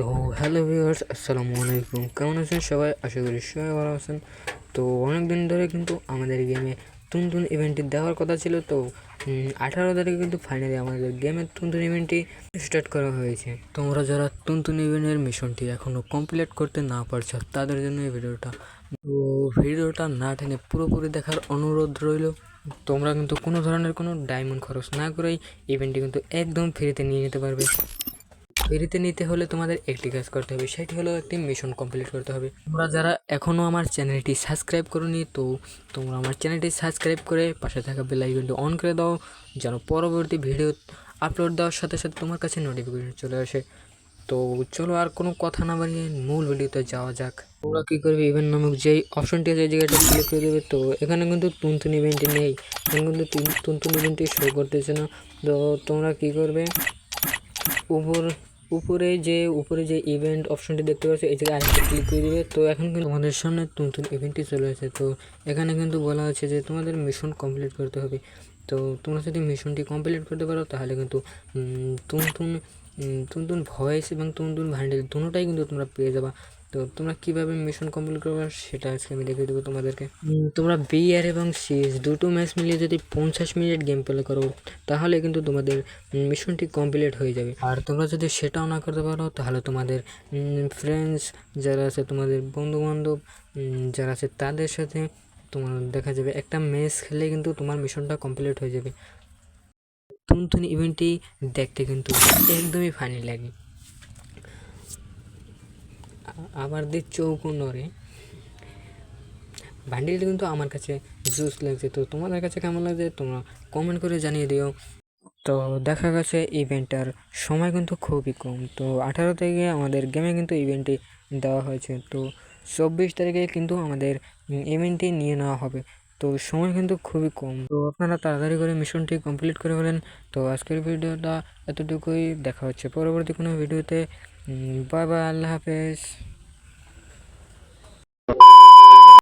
তো hello viewers, আসসালামু আলাইকুম। কেমন আছেন সবাই? আশা করি সবাই ভালো আছেন। তো অনেক দিন ধরে কিন্তু আমাদের গেমে তুনতুন ইভেন্টটি দেওয়ার কথা ছিল। তো আঠারো তারিখে কিন্তু ফাইনালি আমাদের গেমের তুনতুন ইভেন্টটি স্টার্ট করা হয়েছে। তোমরা যারা তুনতুন ইভেন্টের মিশনটি এখনও কমপ্লিট করতে না পারছ, তাদের জন্য এই ভিডিওটা। তো ভিডিওটা না টেনে পুরোপুরি দেখার অনুরোধ রইল। তোমরা কিন্তু কোনো ধরনের কোনো ডায়মন্ড খরচ না করেই ইভেন্টটি কিন্তু একদম ফ্রিতে নিয়ে নিতে পারবে। ফ্রিতে নিতে হলে তোমাদের একটি কাজ করতে হবে, সেটি হলো একটি মিশন কমপ্লিট করতে হবে। তোমরা যারা এখনও আমার চ্যানেলটি সাবস্ক্রাইব করোনি, তো তোমরা আমার চ্যানেলটি সাবস্ক্রাইব করে পাশে থাকা বেল আইকনটি অন করে দাও, যেন পরবর্তী ভিডিও আপলোড দেওয়ার সাথে সাথে তোমার কাছে নোটিফিকেশন চলে আসে। তো চলো আর কোনো কথা না বানিয়ে মূল ভিডিওতে যাওয়া যাক। তোমরা কী করবে ইভেন্ট নামক যেই অপশনটি আছে জায়গাটা ক্লিক করে দেবে, তো এখানে কিন্তু তুনতুন ইভেন্টটি নেই। এখানে কিন্তু তুন- তুনতুন ইভেন্টটি শো করতেছে না। তো তোমরা কী করবে, উপর উপরে যে উপরে যে ইভেন্ট অপশনটি দেখতে পাচ্ছ, এই থেকে আরেকটা ক্লিক করে দেবে। তো এখন কিন্তু আমাদের সামনে নতুন ইভেন্টটি চলে আসে তো এখানে কিন্তু বলা হচ্ছে যে, তোমাদের মিশন কমপ্লিট করতে হবে। তো তোমরা যদি মিশনটি কমপ্লিট করতে পারো, তাহলে কিন্তু তুন তুন তুন তুন ভয়েস এবং তুনতুন ভান্ডেল দুটোটাই কিন্তু তোমরা পেয়ে যাবা। তো তোমরা কীভাবে মিশন কমপ্লিট করবে সেটা আজকে আমি দেখিয়ে দেবো তোমাদেরকে। তোমরা বিআর এবং সিএস দুটো ম্যাচ মিলিয়ে যদি পঞ্চাশ মিনিট গেম প্লে করো তাহলে কিন্তু তোমাদের মিশনটি কমপ্লিট হয়ে যাবে। আর তোমরা যদি সেটাও না করতে পারো তাহলে তোমাদের ফ্রেন্ডস যারা আছে তোমাদের বন্ধুবান্ধব যারা আছে তাদের সাথে তোমার দেখা যাবে একটা ম্যাচ খেলে কিন্তু তোমার মিশনটা কমপ্লিট হয়ে যাবে। তুনতুন ইভেন্টটি দেখতে কিন্তু একদমই ফানি লাগে। আবার দিয়ে চৌকো নড়ে। ভান্ডিলটা কিন্তু আমার কাছে জুস লাগছে। তো তোমাদের কাছে কেমন লাগছে তোমরা কমেন্ট করে জানিয়ে দিও। তো দেখা গেছে ইভেন্টটার সময় কিন্তু খুবই কম। তো আঠারো তারিখে আমাদের গেমে কিন্তু ইভেন্টটি দেওয়া হয়েছে। তো চব্বিশ তারিখে কিন্তু আমাদের ইভেন্টটি নিয়ে নেওয়া হবে। তো সময় কিন্তু খুবই কম। তো আপনারা তাড়াতাড়ি করে মিশনটি কমপ্লিট করে ফেলেন। তো আজকের ভিডিওটা এতটুকুই। দেখা হচ্ছে পরবর্তী কোনো ভিডিওতে। বাই আল্লাহ হাফেজ।